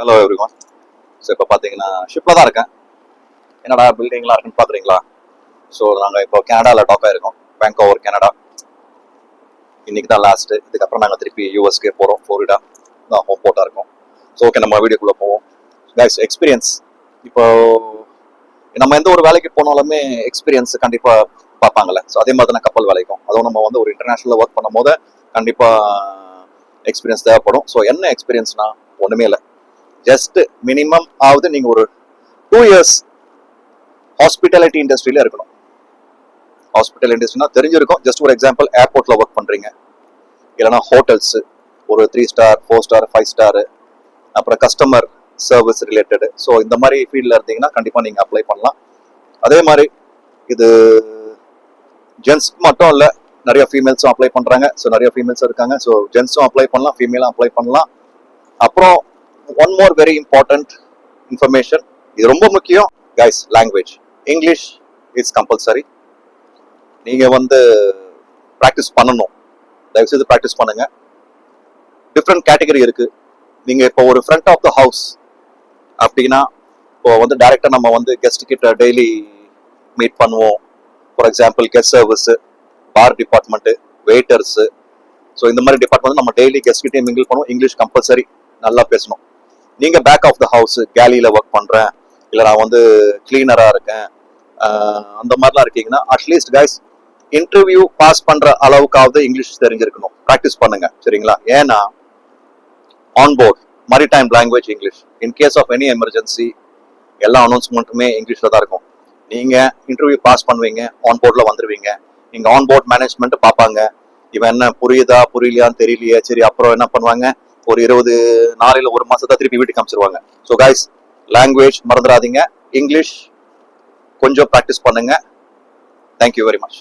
Hello everyone so இப்போ பார்த்தீங்கன்னா ஷிப்பில் தான் இருக்கேன். என்னடா பில்டிங்லாம் இருக்குன்னு பார்க்குறீங்களா ஸோ நாங்கள் இப்போ கனடாவில் டாக்காக இருக்கோம் பேங்க் ஓவர் கனடா இன்றைக்கி தான் லாஸ்ட்டு இதுக்கப்புறம் நாங்கள் திருப்பி யூஎஸ்கே போகிறோம் ஃப்ளோரிடா தான் ஹோம் போட்டாக இருக்கோம். ஸோ ஓகே நம்ம வீடியோக்குள்ளே போவோம். கைஸ் எக்ஸ்பீரியன்ஸ் இப்போ நம்ம எந்த ஒரு வேலைக்கு போனாலுமே எக்ஸ்பீரியன்ஸ் கண்டிப்பாக பார்ப்பாங்கல்ல. ஸோ அதே மாதிரி தான் கப்பல் வேலைக்கும். அதுவும் நம்ம வந்து ஒரு இன்டர்நேஷனலில் ஒர்க் பண்ணும் போது கண்டிப்பாக எக்ஸ்பீரியன்ஸ் தேவைப்படும். ஸோ என்ன எக்ஸ்பீரியன்ஸ்னா ஒன்றுமே இல்லை. ஜஸ்ட் மினிமம் ஆகுது நீங்கள் ஒரு டூ இயர்ஸ் ஹாஸ்பிட்டாலிட்டி இண்டஸ்ட்ரியில இருக்கணும். ஹாஸ்பிட்டல் இண்டஸ்ட்ரினா தெரிஞ்சிருக்கும். ஜஸ்ட் ஒரு எக்ஸாம்பிள் ஏர்போர்ட்ல ஒர்க் பண்றீங்க. இல்லைன்னா ஹோட்டல்ஸ் ஒரு three star four star five star அப்புறம் கஸ்டமர் சர்வீஸ் ரிலேட்டடு ஸோ இந்த மாதிரி ஃபீல்டில் இருந்தீங்கன்னா கண்டிப்பாக நீங்கள் அப்ளை பண்ணலாம். அதே மாதிரி இது ஜென்ஸ்க்கு மட்டும் இல்லை நிறைய ஃபீமேல்ஸும் அப்ளை பண்ணுறாங்க ஸோ நிறைய ஃபீமேல்ஸ் இருக்காங்க. ஸோ ஜென்ஸும் அப்ளை பண்ணலாம் ஃபீமேலும் அப்ளை பண்ணலாம். அப்புறம் one more very important information இது ரொம்ப முக்கியம். Guys language English it's compulsory நீங்கள் வந்து ப்ராக்டிஸ் பண்ணணும். தயவுசெய்து ப்ராக்டிஸ் பண்ணுங்க. டிஃப்ரெண்ட் கேட்டகரி இருக்கு. நீங்க இப்போ ஒரு ஃப்ரண்ட் ஆஃப் த ஹவுஸ் அப்படின்னா இப்போ வந்து டைரக்டா நம்ம வந்து கெஸ்ட் கிட்ட டெய்லி மீட் பண்ணுவோம். For example guest service bar department waiters so இந்த மாதிரி டிபார்ட்மெண்ட் நம்ம டெய்லி கெஸ்ட் கிட்டே மிங்கிள் பண்ணுவோம். இங்கிலீஷ் கம்பல்சரி நல்லா பேசணும். நீங்க பேக் ஆஃப் த ஹவுஸ் கேலியில ஒர்க் பண்றேன். இல்லை நான் வந்து கிளீனரா இருக்கேன். அந்த மாதிரிலாம் இருக்கீங்கன்னா அட்லீஸ்ட் கைஸ் இன்டர்வியூ பாஸ் பண்ற அளவுக்காவது இங்கிலீஷ் தெரிஞ்சிருக்கணும். ப்ராக்டிஸ் பண்ணுங்க சரிங்களா? ஏன்னா on board maritime language English in case of any emergency எல்லா அனௌன்ஸ்மெண்ட்டுமே இங்கிலீஷ்ல தான் இருக்கும். நீங்க இன்டர்வியூ பாஸ் பண்ணுவீங்க ஆன் போர்டில் வந்துருவீங்க. நீங்க ஆன் போர்ட் மேனேஜ்மெண்ட் பார்ப்பாங்க. இவன் என்ன புரியுதா புரியலையான்னு தெரியலையே சரி அப்புறம் என்ன பண்ணுவாங்க? ஒரு இருபது நாளையில ஒரு மாசத்தை திருப்பி வீட்டுக்கு அனுப்பிச்சிருவாங்க ஸோ கைஸ் லாங்குவேஜ் மறந்துடாதீங்க. இங்கிலீஷ் கொஞ்சம் ப்ராக்டிஸ் பண்ணுங்க. Thank you very much